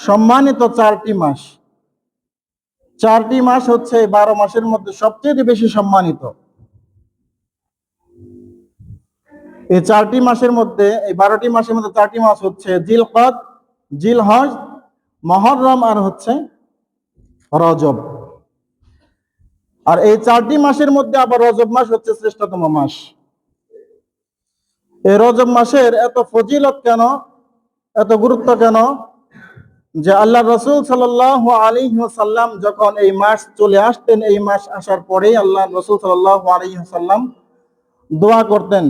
সম্মানিত চারটি মাস। চারটি মাস হচ্ছে বারো মাসের মধ্যে সবচেয়ে বেশি সম্মানিত। এই চারটি মাসের মধ্যে, এই বারোটি মাসের মধ্যে চারটি মাস হচ্ছে জিল কদ জিল জিলহজ, মহরম আর হচ্ছে রজব। আর এই চারটি মাসের মধ্যে আবার রজব মাস হচ্ছে শ্রেষ্ঠতম মাস। এই রজব মাসের এত ফজিলত কেন? এত গুরুত্ব কেন? যে আল্লাহ রসুল সাল্লাহ আলী সাল্লাম যখন এই মাস চলে আসতেন, এই মাস আসার পরেই আল্লাহ রসুল সাল্লাহ আলী সাল্লাম দোয়া করতেন।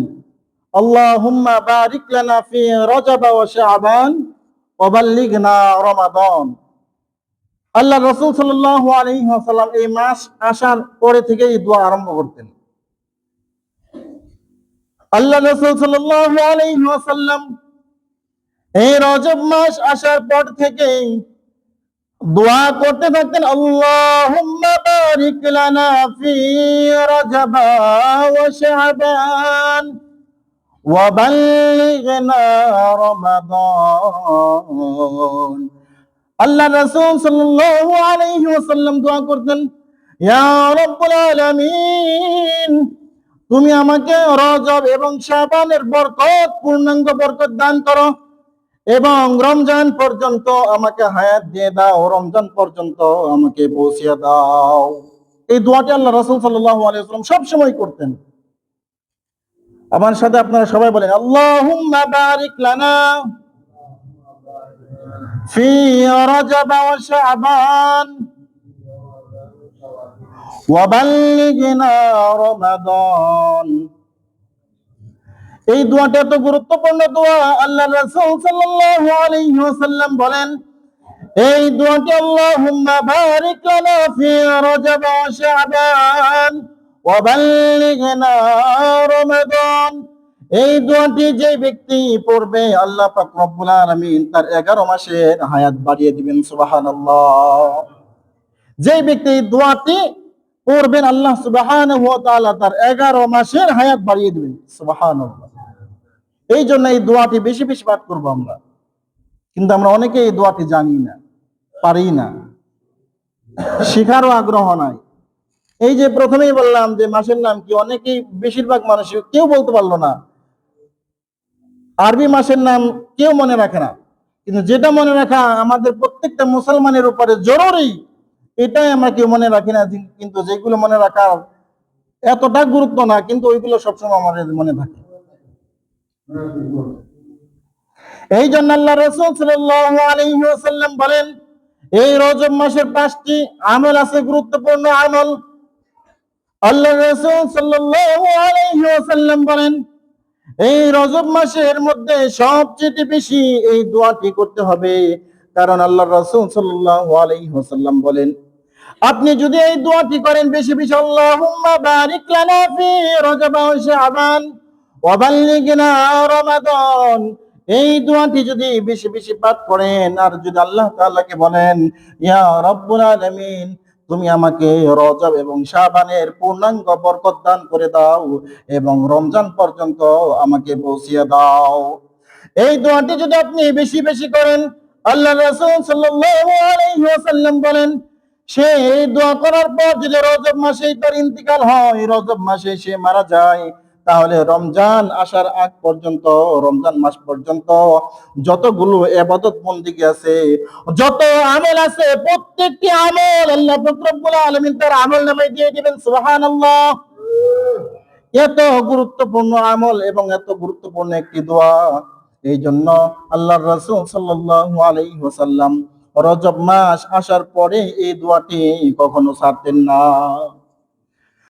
আল্লাহ রসুল সাল্লাল্লাহু এই মাস আসার পরে থেকে এই দোয়া আরম্ভ করতেন। আল্লাহ এই রজব মাস আসার পর থেকেই দোয়া করতে থাকতেন আল্লাহ ফি আল্লাহ রসুল সাল্লাল্লাহু দোয়া করতেন তুমি আমাকে রজব এবং শাবানের বরকত, পূর্ণাঙ্গ বরকত দান করো। এবং রমজান পর্যন্ত আমাকে হায়াত দিয়ে দাও, রমজান পর্যন্ত আমাকে পৌঁছিয়ে দাও। এই দোয়াটি আল্লাহ রাসূল সাল্লাল্লাহু আলাইহি ওয়াসাল্লাম সব সময় করতেন। আমার সাথে আপনারা সবাই বলেন আল্লাহ বারিক এই দোয়াটা এত গুরুত্বপূর্ণ দোয়া। আল্লাহ রাসূল সাল্লাল্লাহু আলাইহি ওয়াসাল্লাম বলেন, এই দোয়াটি আল্লাহুম্মা বারিক লানা ফি রজব ওয়া শাবান, ওয়া বাল্লিগনা রমাদান। এই দোয়াটি যে ব্যক্তি পড়বে, আল্লাহ পাক রব্বুল আলামিন তার 11 মাসের হায়াত বাড়িয়ে দিবেন, সুবহানাল্লাহ। যে ব্যক্তি এই দোয়াটি পড়বেন, আল্লাহ সুবহানাহু ওয়া তাআলা তার 11 মাসের হায়াত বাড়িয়ে দিবেন, সুবহানাল্লাহ। এই জন্য এই দোয়াটি বেশি বেশি পাঠ করব আমরা। কিন্তু আমরা অনেকে এই দোয়াটি জানি না, পারি না। শেখারও আগ্রহ নাই। এই যে প্রথমেই বললাম যে মাসের নাম কি, অনেকেই বেশিরভাগ মানুষ কেউ বলতে পারল না। আরবি মাসের নাম কেউ মনে রাখে না। কিন্তু যেটা মনে রাখা আমাদের প্রত্যেকটা মুসলমানের উপরে জরুরি, এটাই আমরা কেউ মনে রাখি না। কিন্তু যেগুলো মনে রাখা এতটা গুরুত্ব না, কিন্তু ওইগুলো সবসময় আমাদের মনে থাকে। এই জন্য আল্লাহ রসুল ওয়াসাল্লাম বলেন, এই রজব মাসের পাঁচটি আমল আছে, গুরুত্বপূর্ণ আমল। আল্লাহ রসুল ওয়াসাল্লাম বলেন, এই রজব মাসের মধ্যে সবচেয়ে বেশি এই দোয়াটি করতে হবে। কারণ আল্লাহ রসুল ওয়াসাল্লাম বলেন, আপনি যদি এই দোয়াটি করেন, বেশি বেশি আল্লাহুম্মা বারিক বাল্লিগনা এই দোয়াটি যদি বেশি বেশি পাঠ করেন, আর যদি আল্লাহ তাআলাকে বলেন, ইয়া রব্বুল আলামিন, তুমি আমাকে রজব এবং শাবানের পূর্ণাঙ্গ বরকত দান করে দাও এবং রমজান পর্যন্ত আমাকে পৌঁছিয়ে দাও। এই দোয়াটি যদি আপনি বেশি বেশি করেন আল্লাহ রাসূল বলেন সে এই দোয়া করার পর যদি রজব মাসে তার ইন্তিকাল হয়, রজব মাসে সে মারা যায়। তাহলে রমজান আসার আগ পর্যন্ত, রমজান মাস পর্যন্ত যতগুলো এবাদত বন্দিগি আছে যত আমল আছে, প্রত্যেকটি আমল আল্লাহ পাক রব্বুল আলামিন তার আমল নামে দিয়ে দিবেন, সুবহানাল্লাহ। এত গুরুত্বপূর্ণ আমল এবং এত গুরুত্বপূর্ণ একটি দোয়া, এই জন্য আল্লাহ রাসূল সাল্লাল্লাহু আলাইহি ওয়াসাল্লাম রজব মাস আসার পরে এই দোয়াটি কখনো ছাড়তেন না।